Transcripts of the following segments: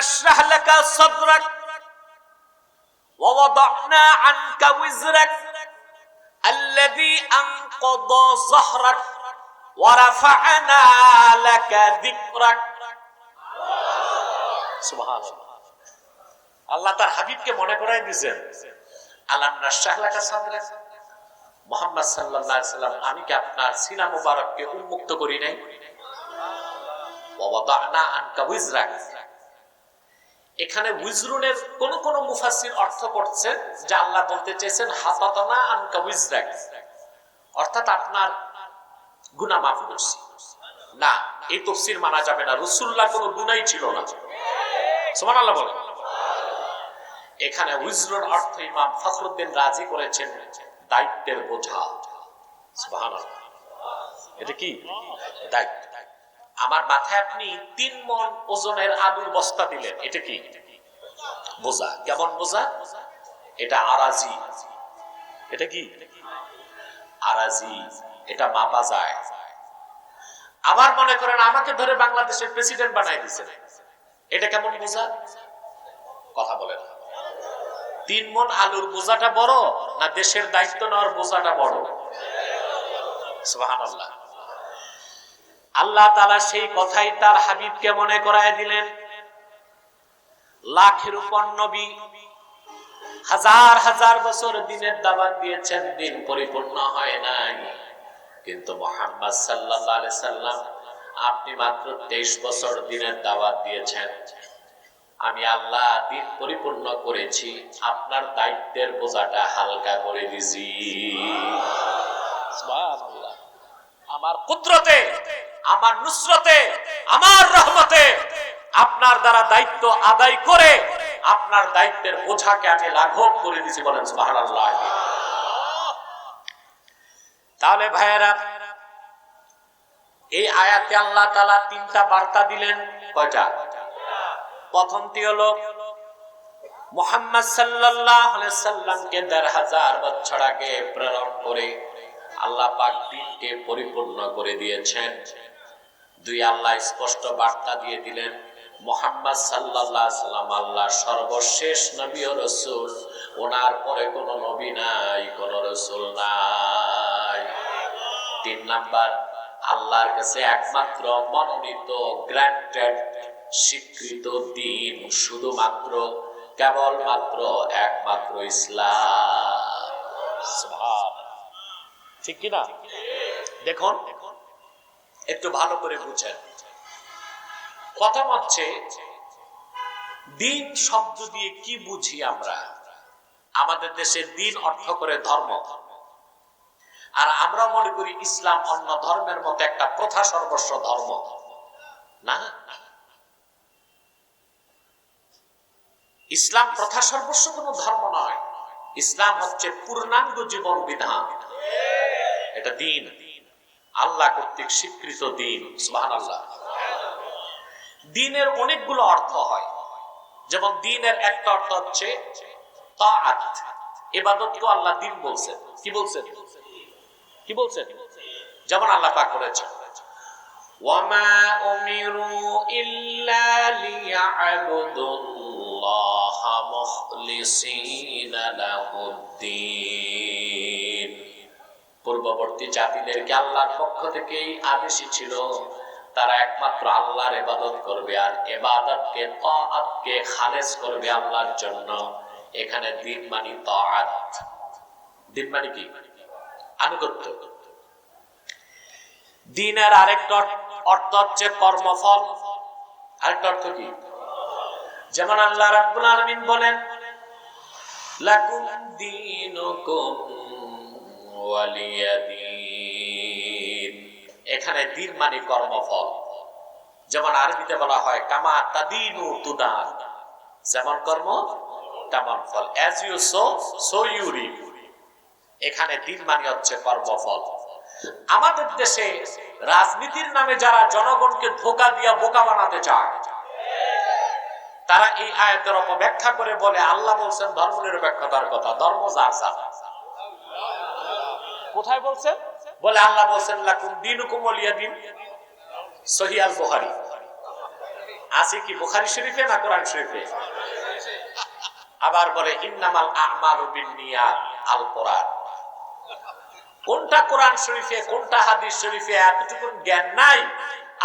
نشرح لك صدرك ووضعنا عنك وزرك الذي أنقض ظهرك ورفعنا لك ذكرك سبحان الله আল্লাহ তার হাবিবকে মনে করাই দিয়েছেন আল্লাহ নাশাহলাকা সাদরাক মোহাম্মদ সাল্লাল্লাহু আলাইহি সাল্লাম আমি কি আপনার সিনা মুবারককে উন্মুক্ত করি নাই ওয়াদানা আনকা উইজরাক এখানে উইজরুনের কোন কোন মুফাসসির অর্থ করছেন যে আল্লাহ বলতে চেয়েছেন, হাতাতানা আনকা উইজরাক। অর্থাৎ আপনার গুনাহ মাফ করছি। না, এই তফসির মানা যাবে না। রাসূলুল্লাহ কোনো গুনাই ছিল না। সুবহানাল্লাহ বলেন। এখানে উইজরুর অর্থ ইমাম ফখরুদ্দিন রাজি করেছেন, দায়িত্বের বোঝা। এটা কি? দায়িত্ব। আমার মাথায় আপনি তিন মন ওজনের আলুর বস্তা দিলেন, এটা কি? বোঝা। কেমন বোঝা? এটা আরাজি। এটা কি? আরাজি। এটা মাপা যায়। আবার মনে করেন আমাকে ধরে বাংলাদেশের প্রেসিডেন্ট বানাই দিচ্ছেন এটা কেমন বোঝা? কথা বলেন। তিন মন আলুর বোঝাটা বড় না দেশের দায়িত্ব নেওয়ার বোঝাটা বড়? সুবহানাল্লাহ। আল্লাহ তালা সেই কথাই তার হাবিবকে মনে করায় দিলেন। লাখের উপর নবী হাজার হাজার বছর দিনের দাবাত দিয়েছেন, দিন পরিপূর্ণ হয় নাই। কিন্তু মোহাম্মদ সাল্লাহ সাল্লাম আপনি মাত্র তেইশ বছর দিনের দাওয়াত দিয়েছেন। আমি আল্লাহ দিন পরিপূর্ণ করেছি, আপনার দায়িত্বের বোঝাটা হালকা করে দিছি। আমার কুদরতে আমার নুসরতে, আমার রহমতে আপনার দ্বারা দায়িত্ব আদায় করে আপনার দায়িত্বের বোঝাকে আমি লাঘব করে দিছি বলেন সুবহানাল্লাহ। তাহলে ভাইয়েরা, এই আয়াতে আল্লাহ তাআলা তিনটা বার্তা দিলেন। কয়টা? প্রথমটি হলো, মোহাম্মদ সাল্লাল্লাহু আলাইহি সাল্লামকে দেড় হাজার বছর আগে প্রেরণ করে আল্লাহ পাক দিনকে পরিপূর্ণ করে দিয়েছেন। দুই আল্লাহ স্পষ্ট বার্তা দিয়ে দিলেন, মোহাম্মদ সাল্লাল্লাহু সাল্লাম আল্লাহ সর্বশেষ নবী রাসূল, ওনার পরে কোনো নবী নাই, কোনো রসুল নাই। তিন নাম্বার, আল্লাহর কাছে একমাত্র মনোনীত গ্র্যান্টেড স্বীকৃত দিন শুধুমাত্র, কেবলমাত্র একমাত্র ইসলাম। ঠিক কি না দেখুন। একটু ভালো করে বুঝেন। কথা হচ্ছে, দিন শব্দ দিয়ে কি বুঝি আমরা? আমাদের দেশে দিন অর্থ করে ধর্ম। আর আমরা মনে করি ইসলাম অন্য ধর্মের মতো একটা প্রথা সর্বস্ব ধর্ম। না? ইসলাম প্রথা সর্বস্ব কোন ধর্ম নয়। ইসলাম হচ্ছে পূর্ণাঙ্গ জীবন বিধান। এটা দিন। আল্লাহ কর্তৃক স্বীকৃত দিন আল্লাহ দিনের অনেকগুলো অর্থ হয়। যেমন দিনের একটা অর্থ হচ্ছে আল্লাহ দিন বলছেন। কি বলছেন? কি বলছেন? যেমন আল্লাহ পাক ওয়ামা উমিরু ইল্লা লিয়াবুদুল্লাহ মুখলিসিনা লাহুদ্দিন পূর্ববর্তী জাতিদেরকে আল্লাহর পক্ষ থেকেই আদেশই ছিল, তারা একমাত্র আল্লাহর ইবাদত করবে আর ইবাদতকে তাআতকে খালেস করবে আল্লাহর জন্য। এখানে দিন মানি তাআত দিন মানে কি? আনুগত্য। দিনের আরেকটা অর্থ হচ্ছে কর্মফল। আরেকটা অর্থ কি? যেমন আল্লাহ রাব্বুল আলামিন বলেন, লাকুম দীনুকুম এখানে দিন মানে কর্মফল। যেমন আরবিতে বলা হয় কামা তাদিনু তুদান। যেমন কর্ম, তেমন ফল। As you sow so you এখানে দিন মানে হচ্ছে কর্মফল। আমাদের দেশে রাজনীতির নামে যারা জনগণকে ধোকা দিয়া বোকা বানাতে চায়, তারা এই আয়াতের অপব্যাখ্যা করে বলে, আল্লাহ বলছেন ধর্ম নিরপেক্ষতার কথা, ধর্ম যার যার। কোথায় বলছেন? বলে আল্লাহ বলছেন, লাকুম দিনুকুম ওলিয়া দিন। সহিয়াল বুখারী। আছে কি বুখারি শরীফে না কোরআন শরীফে? আবার বলে, ইন্নামাল আমালু বিন্নিয়াত আল কোরআন। কোনটা কোরআন শরীফে, কোনটা হাদিস শরীফে এতটুকু জ্ঞান নাই?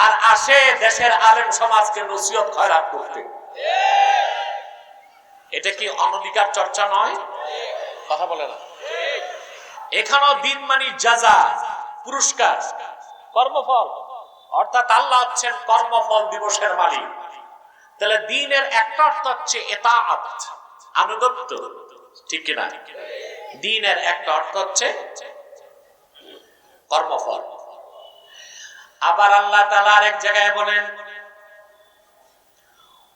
আর আসে দেশের আলেম সমাজকে নসিহত খয়রাত করতে। এটা কি অনধিকার চর্চা নয়? কথা বলে না। এখানেও দিন মানি যাজা পুরস্কার কর্মফল অর্থাৎ আল্লাহ হচ্ছেন কর্মফল দিবসের মালিক তাহলে দিনের একটা অর্থ হচ্ছে এতাআত আনুগত্য ঠিক কিনা দিনের একটা অর্থ হচ্ছে কর্মফল আবার আল্লাহ তাআলা আরেক জায়গায় বলেন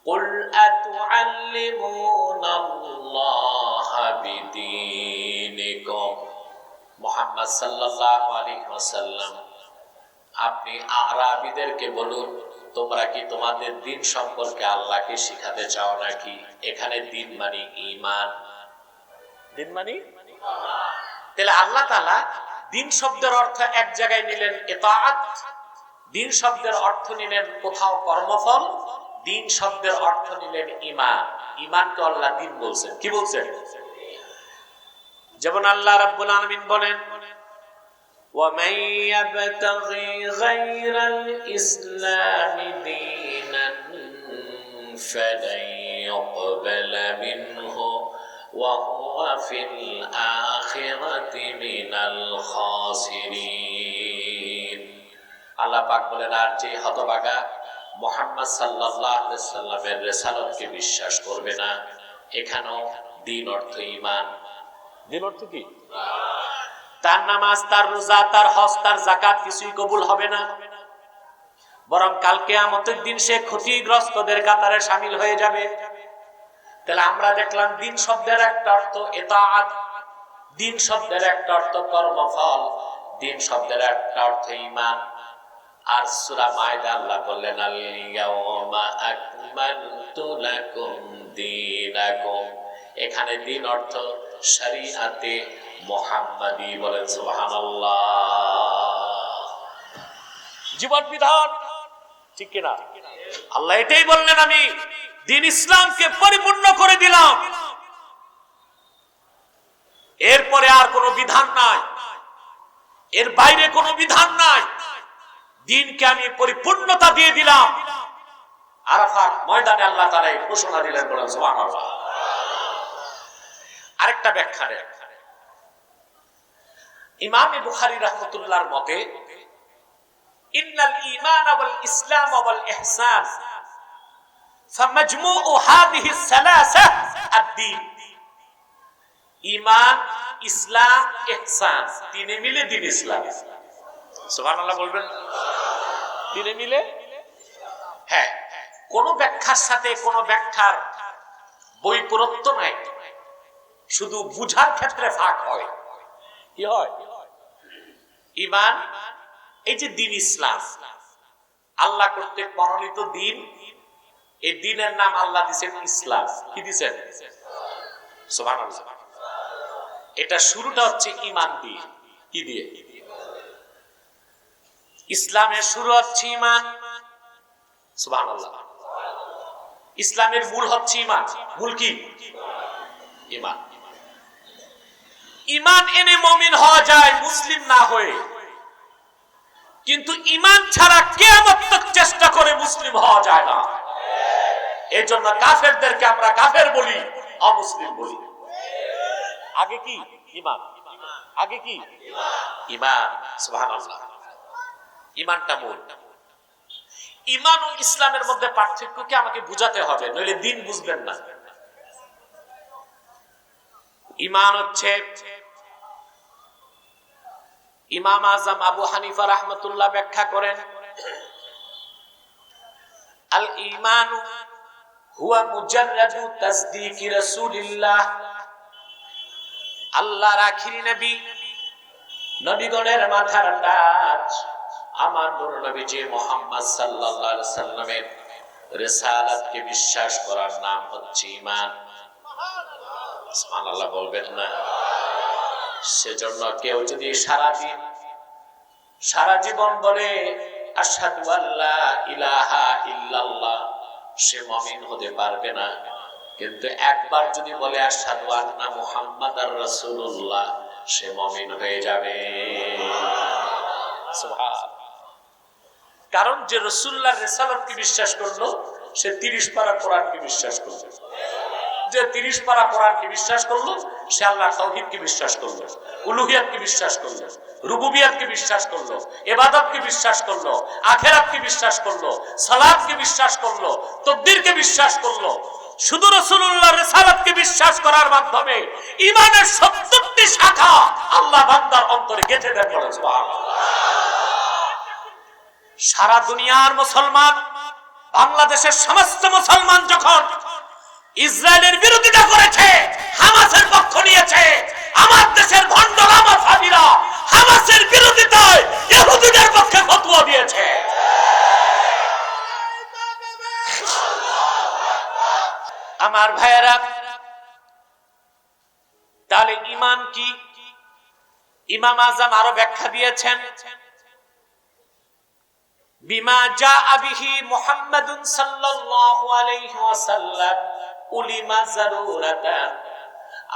قل أتعلمون الله بدينكم মোহাম্মদ আলাইহি ওয়াসাল্লাম। আপনি আরাবিদেরকে বলুন, তোমরা কি তোমাদের দিন সম্পর্কে আল্লাহকে শিখাতে চাও নাকি? এখানে দিন মানে ঈমান। দিন মানে তাহলে আল্লাহ দিন শব্দের অর্থ এক জায়গায় নিলেন ইতাআত, দিন শব্দের অর্থ নিলেন কোথাও কর্মফল, দিন শব্দের অর্থ নিলেন ইমান ইমানকে আল্লাহ দিন বলছেন। কি বলছেন? যেমন আল্লাহ রাব্বুল আলামিন বলেন ومن يبتغي غير الإسلام دينا فلن يقبل منه وهو في الآخرة من الخاسرين আল্লাহ পাক বলেন আর যে হতবাগা মোহাম্মদ সাল্লাহ সাল্লামের রেসালতকে বিশ্বাস করবে না এখানেও দিন অর্থ ইমান দিন অর্থ কি? তার নামাজ, তার রোজা, তার হজ, তার জাকাত কিছুই কবুল হবে না। বরং কালকে আমতের দিন সে ক্ষতিগ্রস্তদের কাতারে সামিল হয়ে যাবে। তাহলে আমরা দেখলাম দিন শব্দের একটা অর্থ এতাআত, দিন শব্দের একটা অর্থ কর্মফল, দিন শব্দের একটা অর্থ ইমান আর সূরা মায়দা আল্লাহ বললেন আল ইয়াউমা আকমালতু এখানে দিন অর্থ শরীআতে মোহাম্মদী বলেন সুবহানাল্লাহ। জীবন বিধান, ঠিক কিনা? আল্লাহ এটাই বললেন আমি, দিন ইসলামকে পরিপূর্ণ করে দিলাম। এরপরে আর কোনো বিধান নাই। এর বাইরে কোনো বিধান নাই। দিনকে আমি পরিপূর্ণতা দিয়ে দিলাম। আরাফাত ময়দানে আল্লাহ তাআলা ঘোষণা দিলেন বলেন সুবহানাল্লাহ। আরেকটা ব্যাখ্যা দেন ইমাম বুখারী রাহমাতুল্লাহর মতে ইন্নাল ঈমান ওয়াল ইসলাম ওয়াল ইহসান فمجموع هذه الثلاثه الدين ঈমান ইসলাম ইহসান তিনে মিলে দিন ইসলাম সুবহানাল্লাহ বলবেন তিনে মিলে হ্যাঁ কোন ব্যাখ্যার সাথে কোন ব্যাখ্যার বৈপরত্য নাই শুধু বুঝার ক্ষেত্রে ফাঁক হয়। কি হয়? ইমান, এই যে দিন ইসলাম, আল্লাহ কর্তৃক মনোনীত দিন, এই দিনের নাম আল্লাহ দিছেন ইসলাম। কি দিছেন? এটা শুরুটা হচ্ছে ইমান দিয়ে। কি দিয়ে? ইসলামের শুরু হচ্ছে ইমান। সুবহানাল্লাহ। ইসলামের মূল হচ্ছে ইমান। মূল কি? ইমান। ইমান এনে মমিন হওয়া যায়, মুসলিম না হয়ে। কিন্তু ইমান ছাড়া কেয়ামত তক চেষ্টা করে মুসলিম হওয়া যায় না। এই জন্য কাফেরদেরকে আমরা কাফের বলি, অমুসলিম বলি। আগে কি? ইমান। আগে কি? ইমান। ইমানটা মূল। ইমান ও ইসলামের মধ্যে পার্থক্যকে আমাকে বুঝাতে হবে? নইলে দিন বুঝবেন না। ইমান হচ্ছে ইমাম আজম আবু হানিফা রহমতুল্লাহ ব্যাখ্যা করেন, আল ইমানু হুয়া মুজাররাদু তাসদীকি রাসূলিল্লাহ। নবী, নবীগণের মাথার তাজ আমার নূর নবী যে মোহাম্মদ সাল্লাল্লাহু আলাইহি সাল্লামের রিসালাতকে বিশ্বাস করার নাম হচ্ছে ঈমান। সুবহানাল্লাহ বলবেন না। সেজন্য কেউ যদি সারা জীবন বলে, আশহাদু আল্লা ইলাহা ইল্লাল্লাহ সে মমিন হতে পারবে না। কিন্তু একবার যদি বলে আসাদু আন্না মুহাম্মদ আর রাসূলুল্লাহ সে মমিন হয়ে যাবে। কারণ যে রসুল্লাহ রেসালতকে বিশ্বাস করল, সে তিরিশ পারা কোরআনকে বিশ্বাস করল। যে তিরিশ পারা কোরআনকে বিশ্বাস করল, সে আল্লাহ তৌহিদকে বিশ্বাস করল, উলুহিয়াতকে বিশ্বাস করল, রুবুবিয়াতকে বিশ্বাস করল এবাদতকে বিশ্বাস করল, আখেরাতকে বিশ্বাস করল সালাদকে বিশ্বাস করল, তকদিরকে বিশ্বাস করল শুধু রসুল্লাহ রেসালাতকে বিশ্বাস করার মাধ্যমে ইমানের সত্তরটি শাখা আল্লাহ বান্দার অন্তরে গেঁথে দেন বলে। সারা দুনিয়ার মুসলমান, বাংলাদেশের সমস্ত মুসলমান যখন ইসরায়েলের বিরোধিতা করেছে, হামাসের পক্ষ নিয়েছে, আমার দেশের ভণ্ড রামাসাবিরা হামাসের বিরোধিতায় ইহুদিদের পক্ষে ফতোয়া দিয়েছে। আমার ভাইয়েরা, তাহলে ইমান কি? ইমাম আজম আরও ব্যাখ্যা দিয়েছেন। বিমা যা আবিহি মুহাম্মাদুন সাল্লাল্লাহু আলাইহি ওয়াসাল্লাম। উলিমা জারুরাতান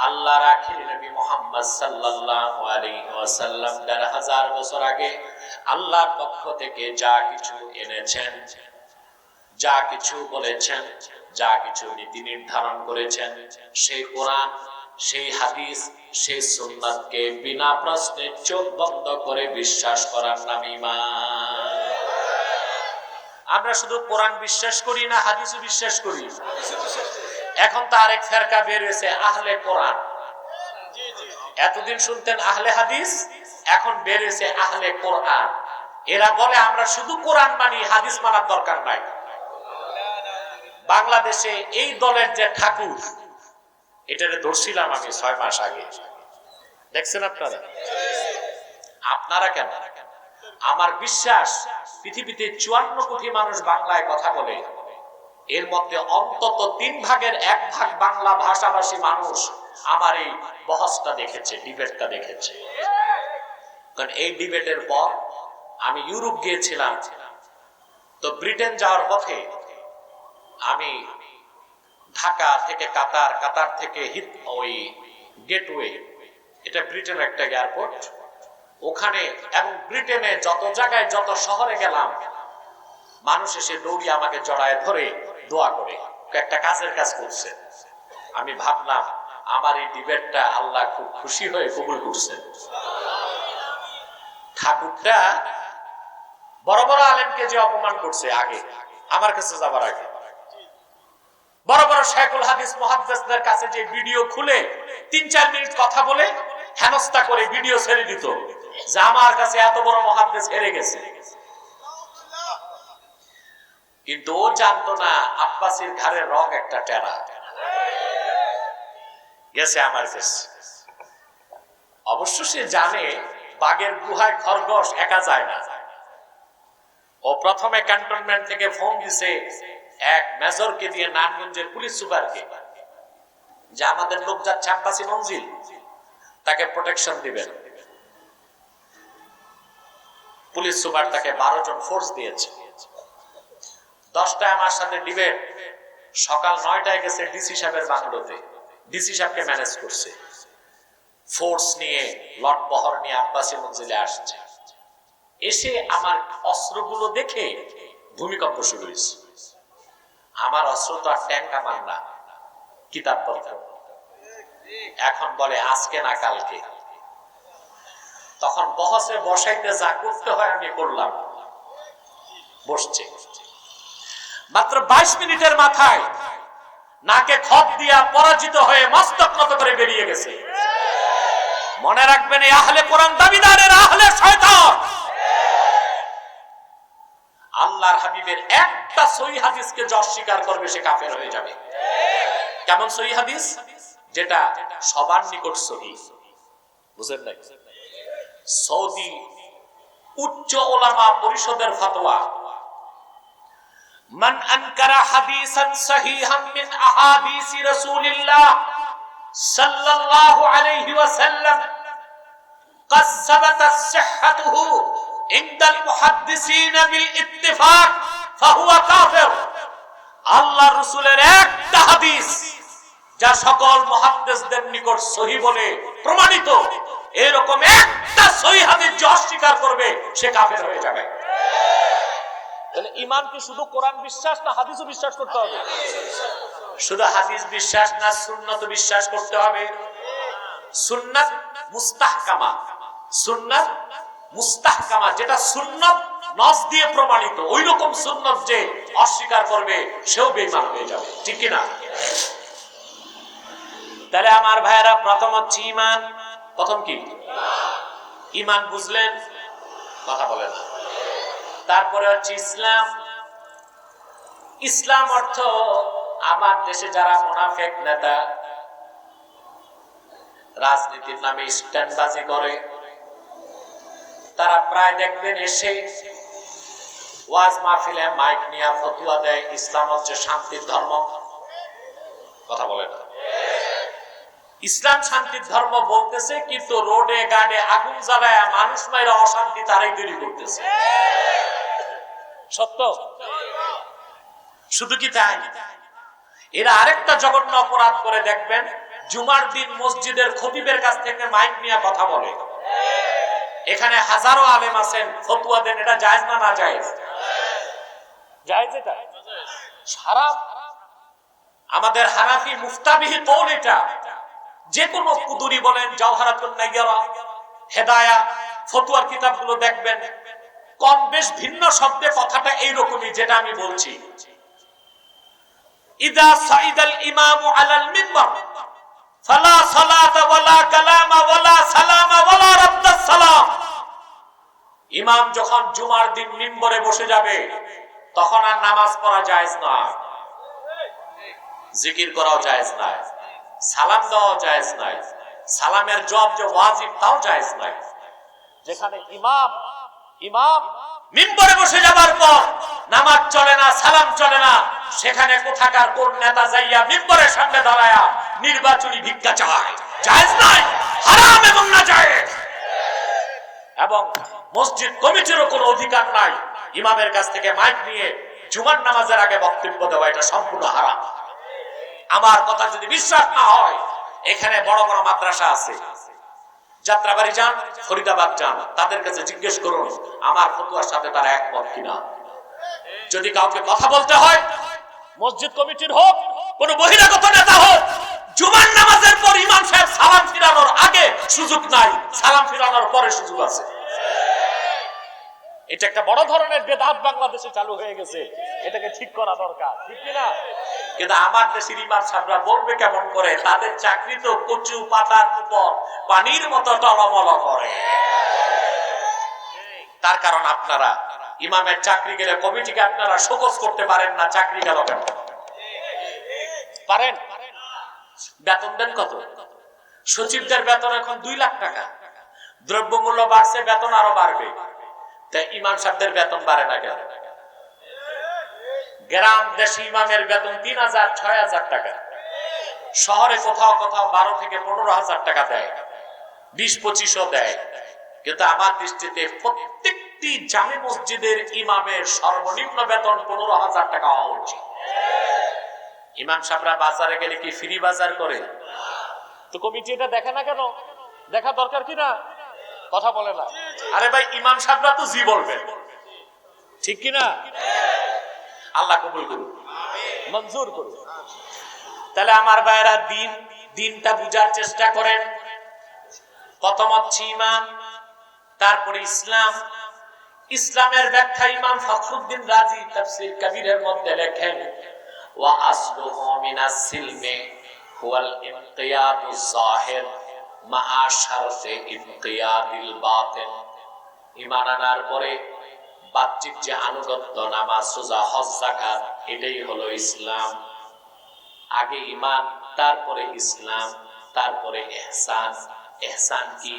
আল্লাহ রাখেন নবী মুহাম্মদ সাল্লাল্লাহু আলাইহি ওয়াসাল্লাম দেড় হাজার বছর আগে আল্লাহর পক্ষ থেকে যা কিছু এনেছেন, যা কিছু বলেছেন, যা কিছু নীতি নির্ধারণ করেছেন, সেই কোরআন, সেই হাদিস, সেই সুন্নাতকে বিনা প্রশ্নে চোখ বন্ধ করে বিশ্বাস করার নাম ঈমান। আমরা শুধু কোরআন বিশ্বাস করি না, হাদিসও বিশ্বাস করি? এখন তো আরেক ফেরকা বের হয়েছে, আহলে কোরআন। এতদিন শুনতেন আহলে হাদিস, এখন বের হয়েছে আহলে কোরআন। এরা বলে, আমরা শুধু কোরআন মানি, হাদিস মানার দরকার নাই। বাংলাদেশে এই দলের যে ঠাকুর, এটারে ধরছিলাম আমি ছয় মাস আগে। দেখছেন আপনারা? আপনারা কেন? আমার বিশ্বাস, পৃথিবীতে চুয়ান্ন কোটি মানুষ বাংলায় কথা বলে। এর মধ্যে অন্তত তিন ভাগের এক ভাগ বাংলা ভাষাভাষী মানুষ আমার এই বহসটা দেখেছে, ডিবেটটা দেখেছে। কারণ এই ডিবেটের পর আমি ইউরোপ গিয়েছিলাম। তো ব্রিটেন যাওয়ার পথে আমি ঢাকা থেকে কাতার কাতার থেকে হিত ওই গেটওয়ে, এটা ব্রিটেন একটা এয়ারপোর্ট। ওখানে এবং ব্রিটেনে যত জায়গায়, যত শহরে গেলাম, মানুষ এসে দৌড়ি আমাকে জড়ায় ধরে দোয়া করে। একটা কাজের কাজ করছে। আমি ভাবলাম, আমার এই ডিবেটটা আল্লাহ খুব খুশি হয়ে কবুল করছেন ঠাকুরটা বড় বড় আলেমকে যে অপমান করছে আগে, আমার কাছে যাবার আগে। বড় বড় শেখুল হাদিস মুহাদ্দিসদের কাছে যে ভিডিও খুলে তিন চার মিনিট কথা বলে হেনস্তা করে ভিডিও ছেড়ে দিত, যে আমার কাছে এত বড় মহাদ্দেশ হেরে গেছে। কিন্তু ও জানতো না আব্বাসির ঘাড়ের রগ একটা টেরা। গেছে আমার কাছে অবশ্য সে জানে বাগের গুহায় খরগোশ একা যায় না। ও প্রথমে ক্যান্টনমেন্ট থেকে ফোন দিছে এক মেজরকে দিয়ে নারায়ণগঞ্জের পুলিশ সুপারকে যে আমাদের লোক যাচ্ছে আব্বাসি মঞ্জিল, তাকে প্রোটেকশন দিবেন। পুলিশ সুপার তাকে বারো জন ফোর্স দিয়েছে। দশটায় আমার সাথে ডিবেট সকাল নয়টায় গেছে ডিসি সাহেবের বাংলোতে। ডিসি সাহেবকে ম্যানেজ করছে। ফোর্স নিয়ে লট বহর নিয়ে আব্বাসী মঞ্জিলে আসছে। এসে আমার অস্ত্রগুলো দেখে ভূমিকম্প শুরু হয়েছে। আমার অস্ত্র তো আর ট্যাঙ্ক আমার না। কিতাবপত্র এখন বলে, আজকে না কালকে? তখন বহসে বসাইতে যা করতে হয় আমি করলাম। বসছে। মাত্র বাইশ মিনিটের মাথায় নাকে খত দিয়া পরাজিত হয়ে মস্তক নত করে বেরিয়ে গেছে। মনে রাখবেন, এই আহলে কোরআন দাবিদারের আহলে শয়তান। আল্লাহর হাবিবের একটা সহি হাদিসকে যে অস্বীকার করবে, সে কাফের হয়ে যাবে। কেমন সহি হাদিস? যেটা সবার নিকট সহি। বুঝলেন নাই? সৌদি উচ্চ ওলামা পরিষদের ফতোয়া من أنكر حديثا صحيحا من أحاديث رسول الله صلى الله عليه وسلم قد ثبتت صحته عند المحدثين بالاتفاق فهو كافر আল্লাহ রসুলের একটা হাদিস যা সকল মহাদ্দেশদের নিকট সহি বলে প্রমাণিত এরকম একটা সহি হাদিস যে অস্বীকার করবে সে কাফের হয়ে যাবে তাহলে ইমান কি শুধু কোরআন বিশ্বাস না হাদিসও বিশ্বাস করতে হবে? শুধু হাদিস বিশ্বাস না সুন্নত বিশ্বাস করতে হবে। সুন্নাত মুস্তাহকামা। সুন্নাত মুস্তাহকামা, যেটা সুন্নত নস দিয়ে প্রমাণিত। ওই রকম সুন্নত যে অস্বীকার করবে, সেও বেঈমান হয়ে যাবে। ঠিক কি না তাহলে আমার ভাইয়েরা, প্রথম হচ্ছে ইমান প্রথম কি? ইমান বুঝলেন? কথা বলেন। তারপরে হচ্ছে ইসলাম। ইসলাম অর্থ আমার দেশে যারা মোনাফেক নেতা, রাজনীতির নামে স্ট্যান্ডবাজি করে, তারা প্রায় দেখবেন এসে ওয়াজ মাহফিলে মাইক নিয়ে ফতুয়া দেয়, ইসলাম হচ্ছে শান্তির ধর্ম। কথা বলে না। ইসলাম শান্তির ধর্ম বলতেছে, কিন্তু রোডে, গাড়ে আগুন জ্বালায় মানুষ মাইরা অশান্তি তারাই তৈরি করতেছে। সত্য? শুধু কি তাই? এরা আরেকটা জঘন্য অপরাধ করে দেখবেন, জুমার দিন মসজিদের খতিবের কাছ থেকে মাইক নিয়ে কথা বলে। এখানে হাজারো আলেম আছেন, ফতুয়া দেন, এটা জায়েজ না না জায়েজ? যায় যেটা সারা আমাদের হানাফি মুফতাবিহি এটা। যে কোনো কুদুরি বলেন, জওহারাতুন নাইয়ারা হেদায়া ফতুয়ার কিতাবগুলো দেখবেন কম বেশ ভিন্ন শব্দে কথাটা এইরকমই যেটা আমি বলছি। ইদা ইমামু আলাল মিনবার সালাতা ওয়ালা ওয়ালা ওয়ালা সালাম। ইমাম যখন জুমার দিন মিম্বরে বসে যাবে, তখন আর নামাজ পড়া জায়েজ নয়, জিকির করাও জায়েজ নাই সালাম দেওয়াও জায়েজ নাই সালামের জব যে ওয়াজিব তাও জায়েজ নাই যেখানে ইমাম ইমাম মিম্বরে বসে যাবার পর নামাজ চলে না, সালাম চলে না, সেখানে কোথাকার কোন নেতা যাইয়া মিম্বরের সামনে দাঁড়ায়া নির্বাচনী ভিক্ষা চায়। জায়েজ নাই হারাম এবং না জায়েজ এবং মসজিদ কমিটিরও কোনো অধিকার নাই। ইমামের কাছ থেকে মাইক নিয়ে জুমার নামাজের আগে বক্তব্য দেওয়া, এটা সম্পূর্ণ হারাম। আমার কথা যদি বিশ্বাস না হয়, এখানে বড় বড় মাদ্রাসা আছে। যাত্রাবাড়ি যান, ফরিদাবাদ যান, তাদের কাছে জিজ্ঞেস করুন, আমার ফতুয়ার সাথে তারা একমত কিনা? যদি কাউকে কথা বলতে হয়, মসজিদ কমিটির হোক, কোন বহিরাগত নেতা হোক, জুমার নামাজের পর ইমাম সাহেব সালাম ফিরানোর আগে সুযোগ নাই, সালাম ফিরানোর পরে সুযোগ আছে। এটা একটা বড় ধরনের বেদাত বাংলাদেশে চালু হয়ে গেছে। এটাকে ঠিক করা দরকার, ঠিক কিনা? কিন্তু আমার দেশের ইমাম সাহেবরা বলবে কেমন করে? তাদের চাকরি তো কচু পাতার উপর, পানির মতো টলমল করে। তার কারণ আপনারা, ইমামের চাকরি গেলে কমিটিকে আপনারা শোকজ করতে পারেন না, চাকরি গেল কেন? পারেন? বেতন দেন কত? সচিবদের বেতন এখন দুই লাখ টাকা। দ্রব্যমূল্য বাড়ছে, বেতন আরও বাড়বে। তাই ইমাম সাহেবদের বেতন বাড়ে না কেন? গ্রাম দেশে ইমামের বেতন তিন হাজার, ছয় হাজার টাকা। শহরে কোথাও কোথাও বারো থেকে পনেরো হাজার টাকা দেয়। বিশ পঁচিশও দেয়। কিন্তু আমার দৃষ্টিতে প্রত্যেকটি জামে মসজিদের ইমামের সর্বনিম্ন বেতন পনেরো হাজার টাকা হওয়া উচিত। ইমাম সাহেবরা বাজারে গেলে কি ফ্রি বাজার করে? তো কমিটি এটা দেখে না কেন? দেখা দরকার কি না? কথা বলে না। আরে ভাই, ইমাম সাহেবরা তো জি বলবেন ঠিক কি না? আল্লাহ কবুল করুন মঞ্জুর করুন তাহলে আমার ভাইরা দিন দিনটা বুঝার চেষ্টা করেন। প্রথম হচ্ছে ইমান তারপরে ইসলাম। ইসলামের ব্যাখ্যা ইমাম ফখরুদ্দিন রাজি তাফসীর কবিরের মধ্যে লেখেন ওয়া আসলুহু মিনাস সিলমে হুয়াল ইনকিয়াদুজ জাহির মা শারতে ইনকিয়াদিল বাতিন ইমান আনার পরে বাহ্যিক যে আনুগত্য, নামাজ সোজা হজ, যাকাত, এটাই হলো ইসলাম। আগে ইমান তারপরে ইসলাম, তারপরে এহসান। এহসান কি?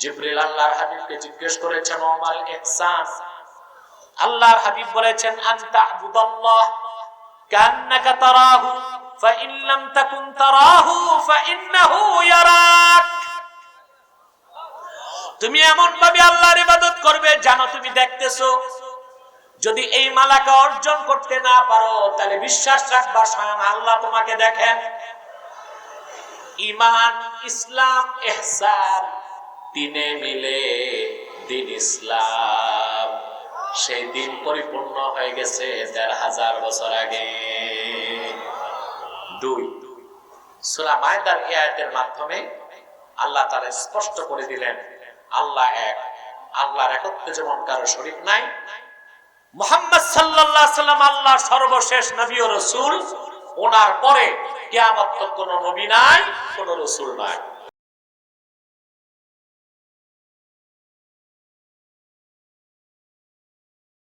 জিব্রিল আল্লাহর হাবিবকে জিজ্ঞেস করেছেন, ওমাল এহসান? আল্লাহর হাবিব বলেছেন, আনতা আবুদাল্লাহ, কান্নাকা তারাহু ফাইন লাম তাকুন তারাহু ফাইন্নাহু ইয়ারাক। তুমি এমন ভাবে আল্লাহর ইবাদত করবে জানো তুমি দেখতেছো। যদি এই মালাকে অর্জন করতে না পারো, তাহলে বিশ্বাস রাখবা স্বয়ং আল্লাহ তোমাকে দেখেন। ইমান ইসলাম এহসান তিনে মিলে দিন ইসলাম। সেই দিন পরিপূর্ণ হয়ে গেছে দেড় হাজার বছর আগে। দুই, সুরা মায়দার এই আয়াতের মাধ্যমে আল্লাহ তাআলা স্পষ্ট করে দিলেন আল্লাহ এক। আল্লাহর একত্রে যেমন কারও শরীক নাই, মোহাম্মদ সাল্লাল্লাহু সাল্লাম আল্লাহ সর্বশেষ নবী ও রসুল, ওনার পরে কেয়ামত কোনো নবী নাই, কোন রসুল নাই।